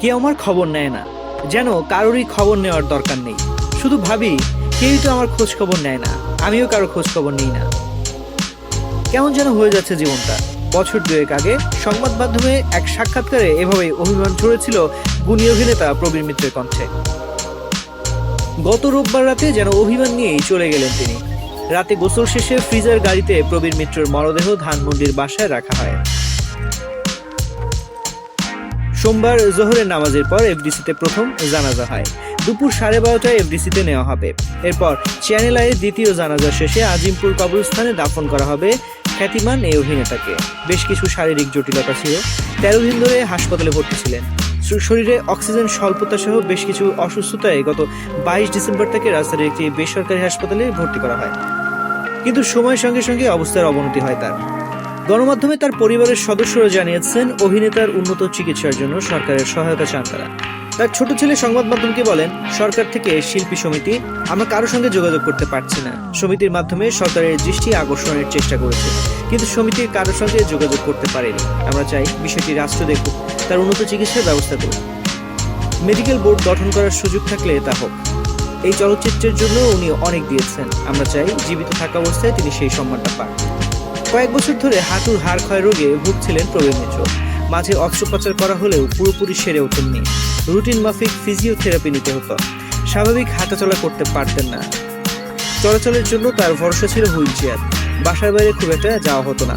কেউ আমার খবর নেয় না। যেন কারোরই খবর নেওয়ার দরকার নেই। শুধু ভাবি, কেউই তো আমার খোঁজ খবর নেয় না। আমিও কারও খোঁজ খবর নিই না। কেমন যেন হয়ে যাচ্ছে জীবনটা। বছর দুয়েক আগে সংবাদ মাধ্যমে এক সাক্ষাৎকারে এভাবেই অভিমান ছড়েছিল গুণী অভিনেতা প্রবীর মিত্রের কণ্ঠে। গত রোববার রাতে যেন অভিমান নিয়েই চলে গেলেন তিনি। রাতে গোসল শেষে ফ্রিজার গাড়িতে প্রবীর মিত্রের মরদেহ ধানমন্ডির বাসায় রাখা হয়। সোমবার জোহরের নামাজের পর এফডিসিতে প্রথম জানাজা হয়। দুপুর সাড়ে বারোটায় এফডিসিতে নেওয়া হবে। এরপর চ্যানেল আইয়ের দ্বিতীয় জানাজা শেষে আজিমপুর কবরস্থানে দাফন করা হবে খ্যাতিমান এই অভিনেতাকে। বেশ কিছু শারীরিক জটিলতা ছিল। তেরো দিন ধরে হাসপাতালে ভর্তি ছিলেন। শরীরে অক্সিজেন স্বল্পতা সহ বেশ কিছু অসুস্থতায় গত বাইশ ডিসেম্বর থেকে রাজধানীর একটি বেসরকারি হাসপাতালে ভর্তি করা হয়। কিন্তু সময়ের সঙ্গে সঙ্গে অবস্থার অবনতি হয় তার। গণমাধ্যমে তার পরিবারের সদস্যরা জানিয়েছেন, অভিনেতার উন্নত চিকিৎসার জন্য সরকারের সহায়তা চান তারা। তার ছোট ছেলে সংবাদ মাধ্যমকে বলেন, সরকার থেকে শিল্পী সমিতি, আমরা কারোর সঙ্গে যোগাযোগ করতে পারছি না। সমিতির মাধ্যমে সরকারের দৃষ্টি আকর্ষণের চেষ্টা করেছে, কিন্তু সমিতির কারোর সঙ্গে যোগাযোগ করতে পারেনি। আমরা চাই বিষয়টি রাষ্ট্র দেখুক, তার উন্নত চিকিৎসার ব্যবস্থা করুক। মেডিকেল বোর্ড গঠন করার সুযোগ থাকলে তা হোক। এই চলচ্চিত্রের জন্য উনি অনেক দিয়েছেন। আমরা চাই জীবিত থাকা অবস্থায় তিনি সেই সম্মানটা পান। কয়েক বছর ধরে হাঁটুর হাড় ক্ষয় রোগে ভুগছিলেন প্রবীণ মিত্র। মাঝে অস্ত্রোপচার করা হলেও পুরোপুরি সেরে ওঠেননি। রুটিন মাফিক ফিজিওথেরাপি নিতে হতো। স্বাভাবিক হাঁটাচলা করতে পারতেন না। চলাচলের জন্য তার ভরসা ছিল হুইল চেয়ার বাসার বাইরে খুব একটা যাওয়া হতো না।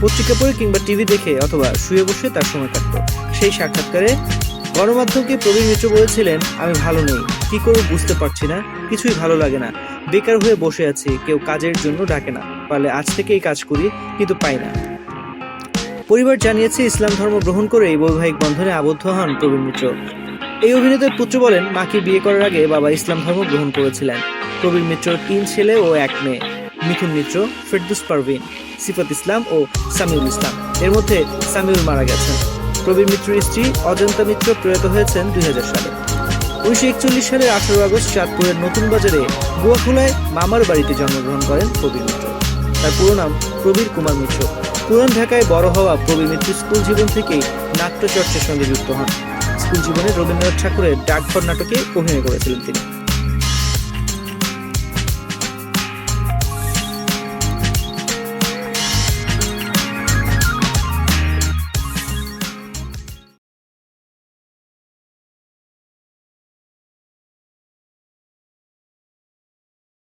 পত্রিকা পড়ে কিংবা টিভি দেখে অথবা শুয়ে বসে তার সময় কাটতো। সেই সাক্ষাৎকারে গণমাধ্যমকে প্রবীণ মিত্র বলেছিলেন, আমি ভালো নেই। কি করব বুঝতে পারছি না। কিছুই ভালো লাগে না। বেকার হয়ে বসে আছি। কেউ কাজের জন্য ডাকে না। পারলে আজ থেকেই কাজ করি, কিন্তু পাই না। পরিবার জানিয়েছে, ইসলাম ধর্ম গ্রহণ করে এই বৈবাহিক বন্ধনে আবদ্ধ হন প্রবীণ মিত্র। এই অভিনেতার পুত্র বলেন, মাকে বিয়ে করার আগে বাবা ইসলাম ধর্ম গ্রহণ করেছিলেন। প্রবীণ মিত্র তিন ছেলে ও এক মেয়ে, মিথুন মিত্র, ফেরদুস পারভিন, সিফাত ইসলাম ও সামিউল ইসলাম। এর মধ্যে সামিউল মারা গেছেন। প্রবীণ মিত্রের স্ত্রী অজন্তা মিত্র প্রয়াত হয়েছেন দুই হাজার সালে। উনিশশো একচল্লিশ সালের আঠারো আগস্ট চাঁদপুরের নতুন বাজারে গুয়াখোলায় মামার বাড়িতে জন্মগ্রহণ করেন প্রবীণ মিত্র। তার পুরো নাম প্রবীর কুমার মিত্র। পুরান ঢাকায় বড় হওয়া প্রবীর মিত্র স্কুল জীবন থেকেই নাট্যচর্চার সঙ্গে যুক্ত হন। স্কুল জীবনে রবীন্দ্রনাথ ঠাকুরের ডাকঘর নাটকে অভিনয় করেছিলেন তিনি।